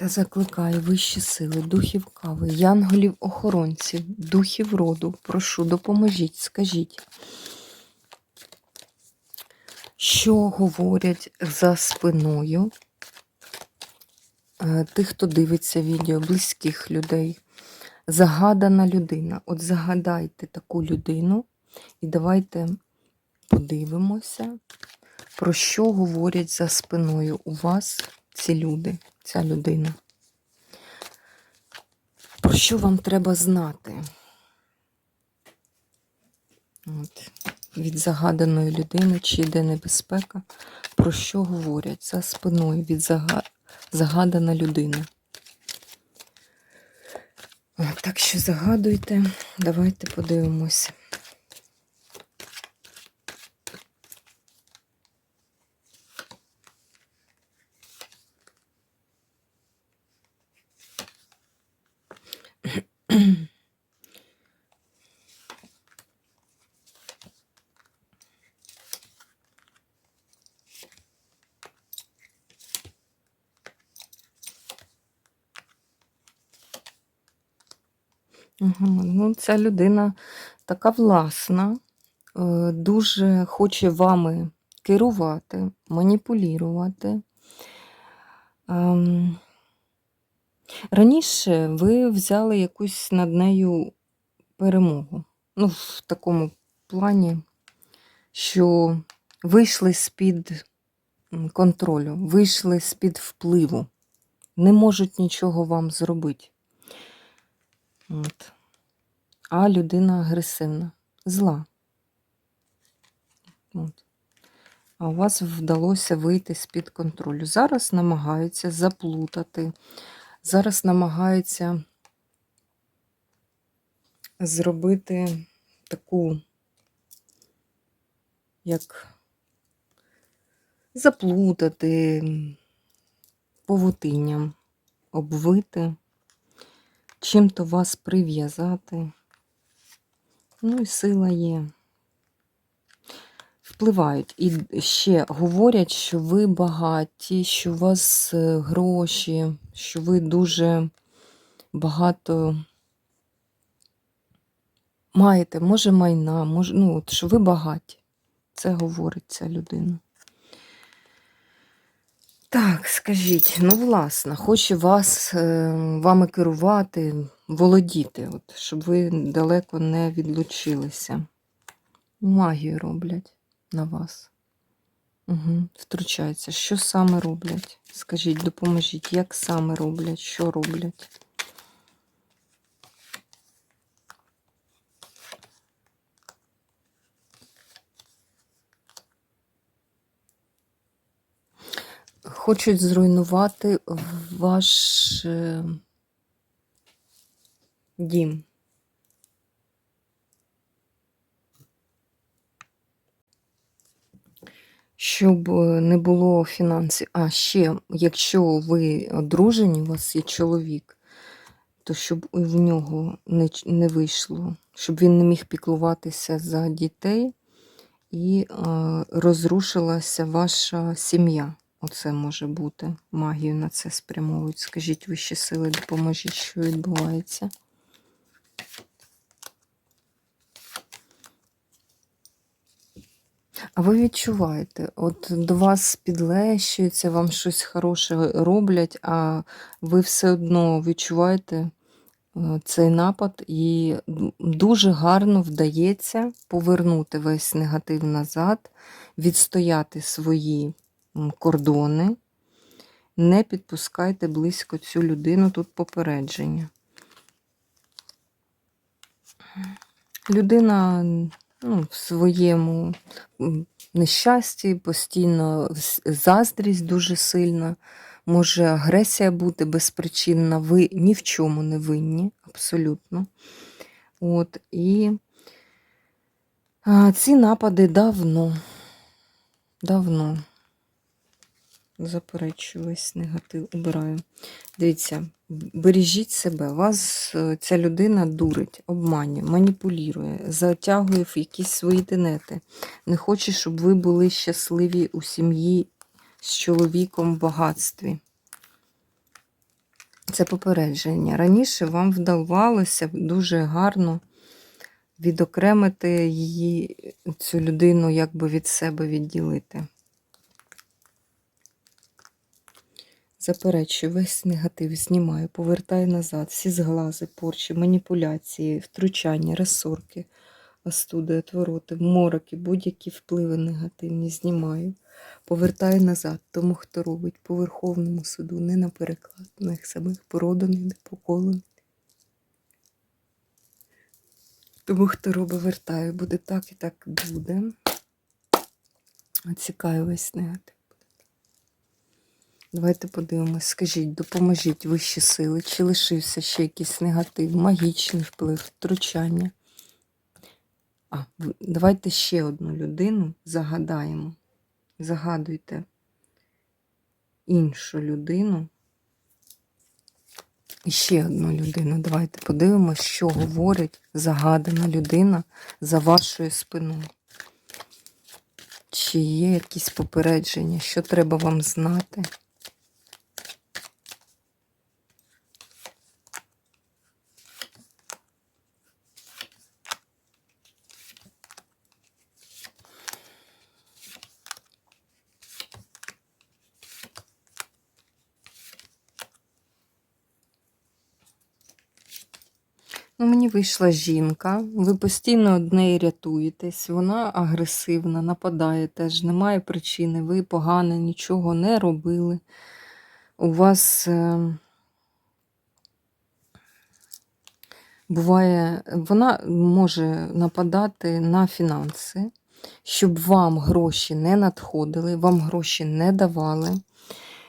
Та закликаю вищі сили, духів кави, янголів охоронців, духів роду. Прошу, допоможіть, скажіть, що говорять за спиною е, тих, хто дивиться відео, близьких людей. Загадана людина. От загадайте таку людину і давайте подивимося, про що говорять за спиною у вас ці люди, ця людина. Про що вам треба знати? От. Від загаданої людини, чи йде небезпека, про що говорять за спиною від зага... загадана людина. Так що загадуйте, давайте подивимося. Ага, ну, ця людина така власна, е, дуже хоче вами керувати, маніпулювати. Ем, Раніше ви взяли якусь над нею перемогу. Ну, в такому плані, що вийшли з-під контролю, вийшли з-під впливу, не можуть нічого вам зробити. От. А людина агресивна, зла. От. А у вас вдалося вийти з-під контролю. Зараз намагаються заплутати, зараз намагаються зробити таку, як заплутати павутинням, обвити чим-то вас прив'язати. Ну і сила є. Впливають. І ще говорять, що ви багаті, що у вас е, гроші, що ви дуже багато маєте, може, майна, може, ну, от, що ви багаті. Це говорить ця людина. Так, скажіть, ну, власне, хоче вас, е, вами керувати, володіти, от, щоб ви далеко не відлучилися. Магію роблять на вас. Угу, Втручаються. Що саме роблять? Скажіть, допоможіть, як саме роблять, що роблять? Хочуть зруйнувати ваш е, дім. Щоб е, не було фінансів. А ще, якщо ви одружені, у вас є чоловік, то щоб в нього не, не вийшло, щоб він не міг піклуватися за дітей і е, розрушилася ваша сім'я. Оце може бути. Магію на це спрямовують. Скажіть вищі сили, допоможіть, що відбувається. А ви відчуваєте, от до вас підлещується, вам щось хороше роблять, а ви все одно відчуваєте е, цей напад, і дуже гарно вдається повернути весь негатив назад, відстояти свої кордони. Не підпускайте близько цю людину, тут попередження. Людина ну, в своєму нещасті, постійно заздрість дуже сильна, може агресія бути безпричинна, ви ні в чому не винні, абсолютно. От, і а, ці напади давно, давно. Заперечую весь негатив, убираю. Дивіться, бережіть себе. Вас е, ця людина дурить, обманює, маніпулює, затягує в якісь свої тенети. Не хоче, щоб ви були щасливі у сім'ї з чоловіком в багатстві. Це попередження. Раніше вам вдавалося дуже гарно відокремити її, цю людину, якби від себе відділити. Заперечую, весь негатив знімаю, повертаю назад, всі зглази, порчі, маніпуляції, втручання, розсорки, остуди, отвороти, мороки, будь-які впливи негативні знімаю. Повертаю назад тому, хто робить по Верховному суду, не на переклад, на їх самих породаний, не поколений. Тому, хто робить, вертаю, буде так і так буде. Оцікаю весь негатив. Давайте подивимось. Скажіть, допоможіть вищі сили, чи лишився ще якийсь негатив, магічний вплив, втручання. А, давайте ще одну людину загадаємо. Загадуйте іншу людину. І ще одну людину. Давайте подивимось, що говорить загадана людина за вашою спиною. Чи є якісь попередження, що треба вам знати? Вийшла жінка, ви постійно од неї рятуєтесь, вона агресивна, нападає теж, немає причини, ви погано нічого не робили. У вас е, буває, вона може нападати на фінанси, щоб вам гроші не надходили, вам гроші не давали.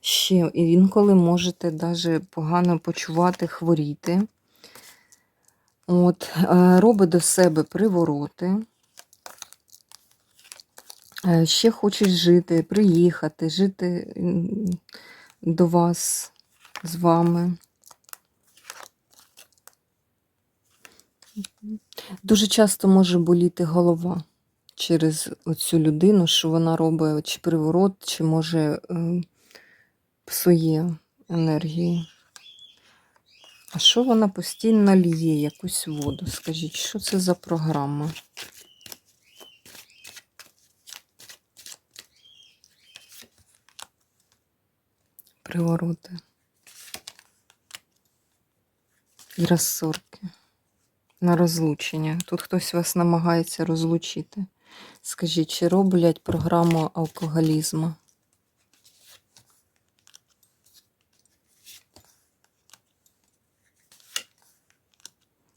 Ще інколи можете даже погано почувати, хворіти. От, е, робить до себе привороти. Е, Ще хоче жити, приїхати, жити до вас з вами. Дуже часто може боліти голова через цю людину, що вона робить чи приворот, чи може псує енергію. А що вона постійно ліє якусь воду? Скажіть, що це за програма? Привороти. І розсорки. На розлучення. Тут хтось вас намагається розлучити. Скажіть, чи роблять програму алкоголізму?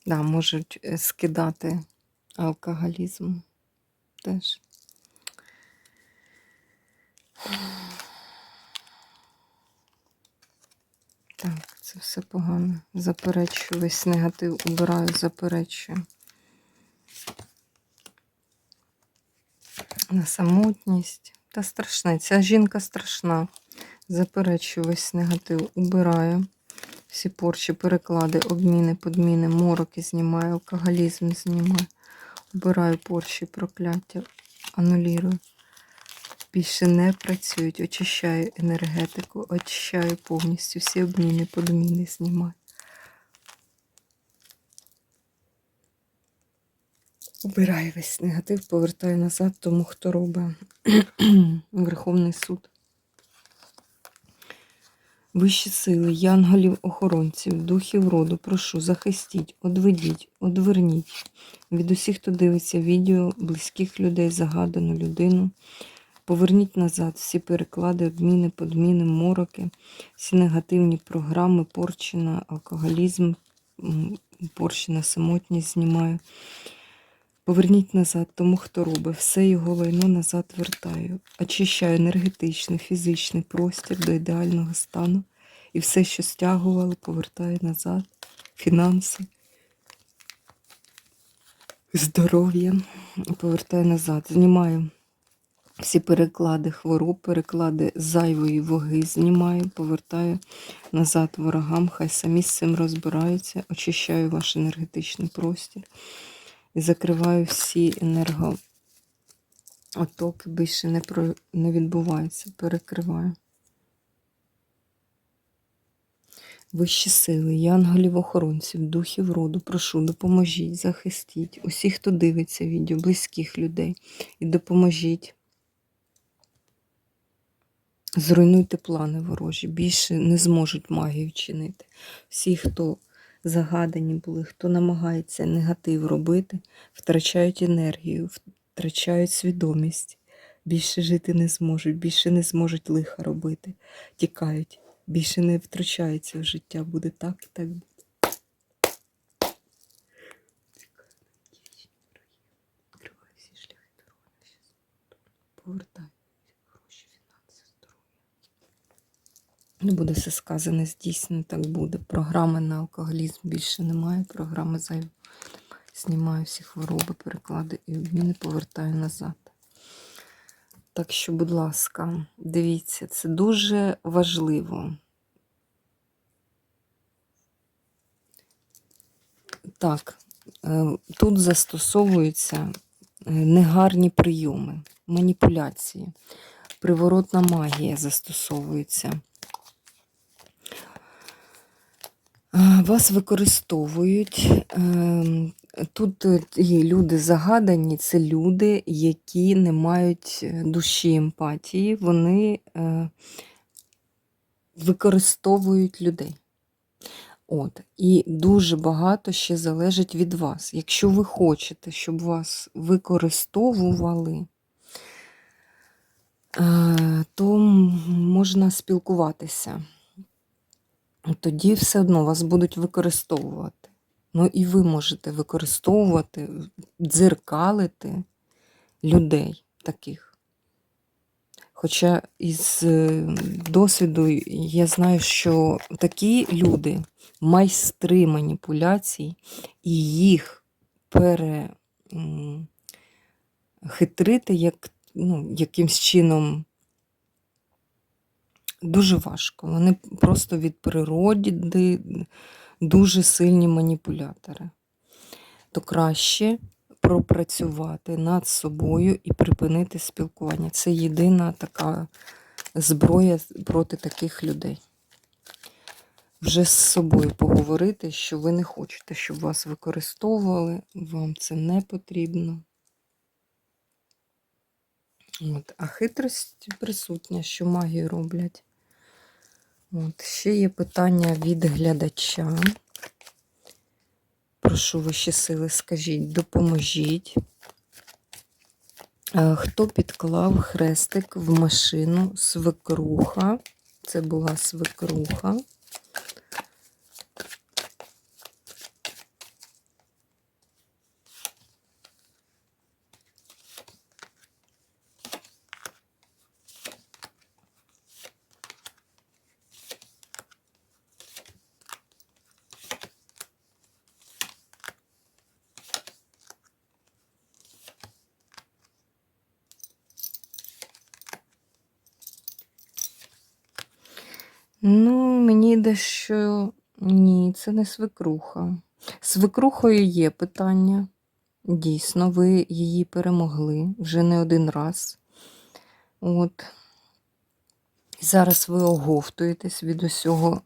Да, можуть е, скидати алкоголізм теж. Так, це все погано. Заперечую весь негатив, убираю, заперечую. На самотність. Та страшна. Ця жінка страшна. Заперечую весь негатив, убираю. Всі порчі, переклади, обміни, подміни, мороки знімаю, алкоголізм знімаю. Убираю порчі, прокляття, анулірую. Більше не працюють, очищаю енергетику, очищаю повністю всі обміни, подміни знімаю. Убираю весь негатив, повертаю назад тому, хто робить Верховний суд. Вищі сили, янголів, охоронців, духів роду, прошу, захистіть, одведіть, одверніть від усіх, хто дивиться відео, близьких людей, загадану людину. Поверніть назад всі переклади, обміни, подміни, мороки, всі негативні програми, порчена, алкоголізм, м, порчена самотність знімаю. Поверніть назад тому, хто робить, все його лайно назад вертаю. Очищаю енергетичний, фізичний простір до ідеального стану. І все, що стягували, повертаю назад. Фінанси, здоров'я. Повертаю назад. Знімаю всі переклади хвороб, переклади зайвої ваги знімаю, повертаю назад ворогам. Хай самі з цим розбираються. Очищаю ваш енергетичний простір і закриваю всі енергооттоки, більше не, про... не відбувається, перекриваю. Вищі сили, янголів-охоронців, духів роду, прошу, допоможіть, захистіть усіх, хто дивиться відео, близьких людей, і допоможіть. Зруйнуйте плани ворожі, більше не зможуть магію чинити. Всі, хто загадані були, хто намагається негатив робити, втрачають енергію, втрачають свідомість, більше жити не зможуть, більше не зможуть лиха робити, тікають, більше не втрачаються в життя. Буде так і так буде. Повертаю гроші, фінанси, здоров'я. Не буде все сказане, здійснено, так буде. Програми на алкоголізм більше немає. Програми зайві. Знімаю всі хвороби, переклади і обміни повертаю назад. Так що, будь ласка, дивіться, це дуже важливо. Так, е, тут застосовуються е, негарні прийоми, маніпуляції, приворотна магія застосовується. Е, Вас використовують. ем, Тут е, є люди загадані, це люди, які не мають е, душі емпатії, вони е, використовують людей. От. І дуже багато ще залежить від вас. Якщо ви хочете, щоб вас використовували, то можна спілкуватися. Тоді все одно вас будуть використовувати. Ну і ви можете використовувати, дзеркалити людей таких. Хоча із е, досвіду я знаю, що такі люди майстри маніпуляцій, і їх перехитрити як, ну, якимсь чином дуже важко. Вони просто від природи дуже сильні маніпулятори. То краще пропрацювати над собою і припинити спілкування. Це єдина така зброя проти таких людей. Вже з собою поговорити, що ви не хочете, щоб вас використовували, вам це не потрібно. От. А хитрость присутня, що магію роблять. От. Ще є питання від глядача. Прошу ваші сили, скажіть, допоможіть. Е, Хто підклав хрестик в машину свекруха? Це була свекруха. Ну, мені йде, що ні, це не свекруха. Свекрухою є питання. Дійсно, ви її перемогли вже не один раз. От. Зараз ви оговтуєтесь від усього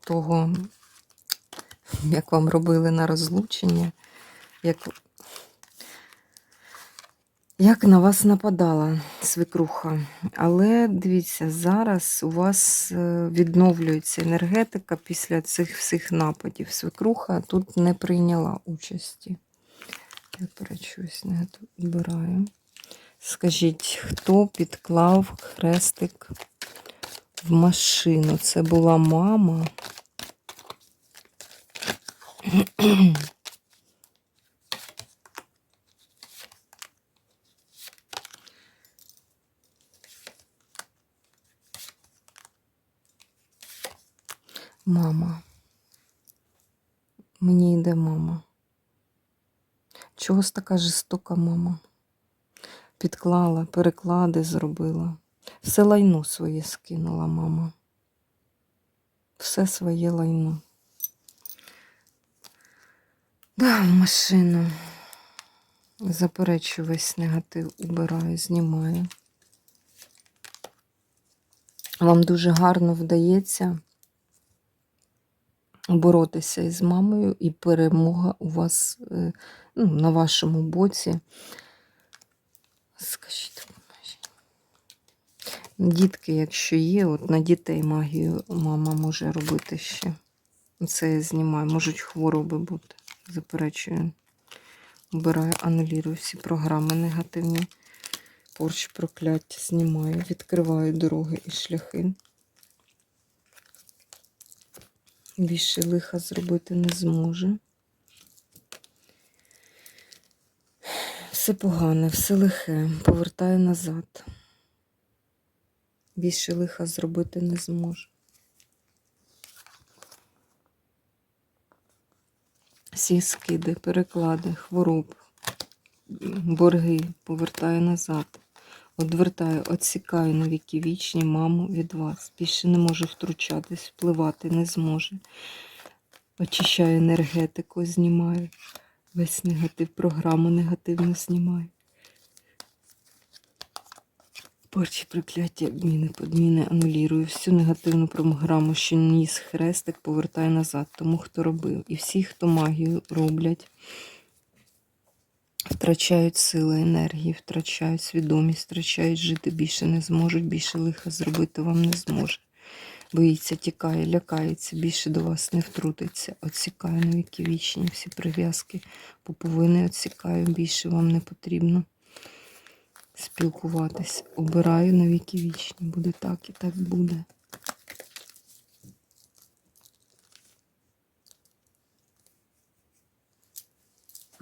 того, як вам робили на розлучення, як, як на вас нападала свекруха. Але дивіться, зараз у вас е, відновлюється енергетика після цих всіх нападів. Свекруха тут не прийняла участі. Я перечусь, не вбираю. Скажіть, хто підклав хрестик в машину? Це була мама. Мама. Мені йде мама. Чогось така жорстока мама. Підклала, переклади зробила. Все лайно своє скинула мама. Все своє лайно. Да, в машину. Заперечу весь негатив, убираю, знімаю. Вам дуже гарно вдається боротися із мамою, і перемога у вас е, ну, на вашому боці. Скажіть. Дітки, якщо є, от на дітей магію мама може робити ще. Це я знімаю. Можуть хвороби бути. Заперечую. Обираю, анулюю всі програми негативні. Порч прокляття знімаю, відкриваю дороги і шляхи. Більше лиха зробити не зможе. Все погане, все лихе, повертаю назад. Більше лиха зробити не зможе. Всі скиди, переклади, хвороб, борги повертаю назад. Одвертаю, відсікаю на віки вічні маму від вас. Більше не можу втручатись, впливати не зможе. Очищаю енергетику, знімаю. Весь негатив, програму негативно знімаю. Порчі прокляття, обміни, подміни, анулірую. Всю негативну програму, що ніс хрестик, повертаю назад. Тому хто робив. І всі, хто магію роблять, втрачають сили, енергії, втрачають свідомість, втрачають жити більше не зможуть, більше лиха зробити вам не зможе. Боїться, тікає, лякається, більше до вас не втрутиться. Отсікаю на віки вічні, всі прив'язки, поповини отсікаю, більше вам не потрібно спілкуватись. Обираю на віки вічні. Буде так і так буде.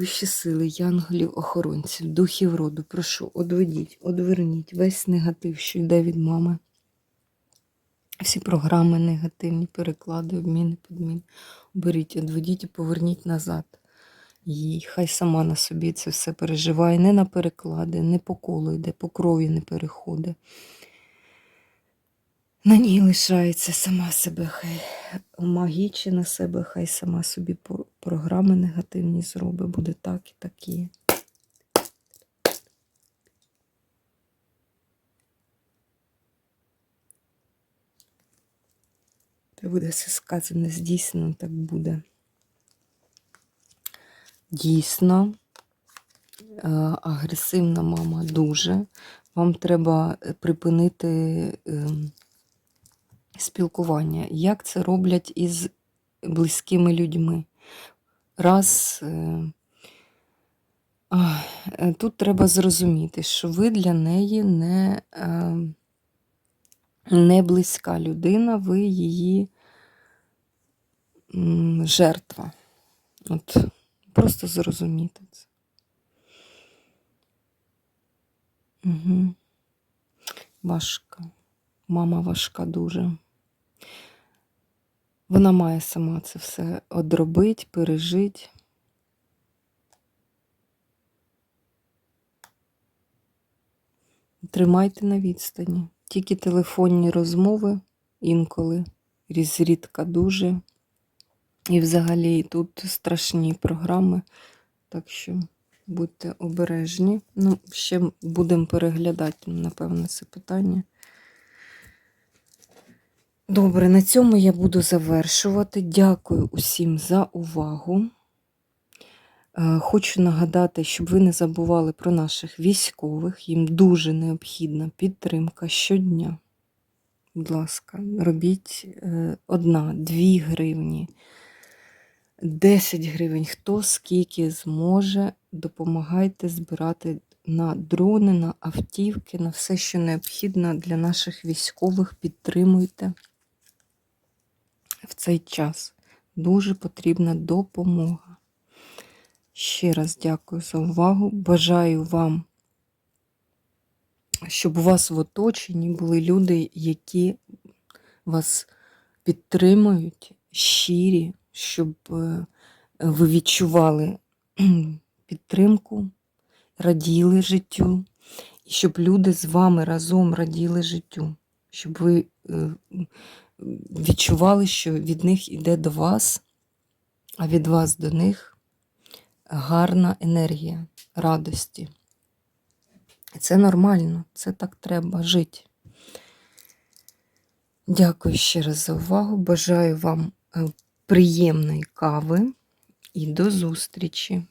Вищі сили, янголів, охоронців, духів роду, прошу, одведіть, одверніть весь негатив, що йде від мами. Всі програми негативні, переклади, обміни, підміни. Беріть, одведіть і поверніть назад. Їй хай сама на собі це все переживає, не на переклади, не по колу йде, по крові не переходить. На ній лишається сама себе, хай магічі на себе, хай сама собі програми негативні зробить, буде так і так є. Та буде все сказане, здійснено, так буде. Дійсно, е, агресивна мама дуже. Вам треба припинити ем, спілкування. Як це роблять із близькими людьми? Раз. е, е, Тут треба зрозуміти, що ви для неї не, е, не близька людина, ви її жертва. От, просто зрозуміти це. Угу. Важка. Мама важка дуже. Вона має сама це все одробити, пережити. Тримайте на відстані. Тільки телефонні розмови інколи, зрідка дуже. І взагалі тут страшні програми, так що будьте обережні. Ну, ще будемо переглядати, напевно, це питання. Добре, на цьому я буду завершувати. Дякую усім за увагу. Е, Хочу нагадати, щоб ви не забували про наших військових. Їм дуже необхідна підтримка щодня. Будь ласка, робіть е, одна, дві гривні, 10 гривень. Хто скільки зможе, допомагайте збирати на дрони, на автівки, на все, що необхідно для наших військових. Підтримуйте в цей час. Дуже потрібна допомога. Ще раз дякую за увагу. Бажаю вам, щоб у вас в оточенні були люди, які вас підтримують, щирі, щоб е, ви відчували підтримку, раділи життю, і щоб люди з вами разом раділи життю, щоб ви е, відчували, що від них іде до вас, а від вас до них гарна енергія радості. Це нормально, це так треба жити. Дякую ще раз за увагу. Бажаю вам е, приємної кави і до зустрічі!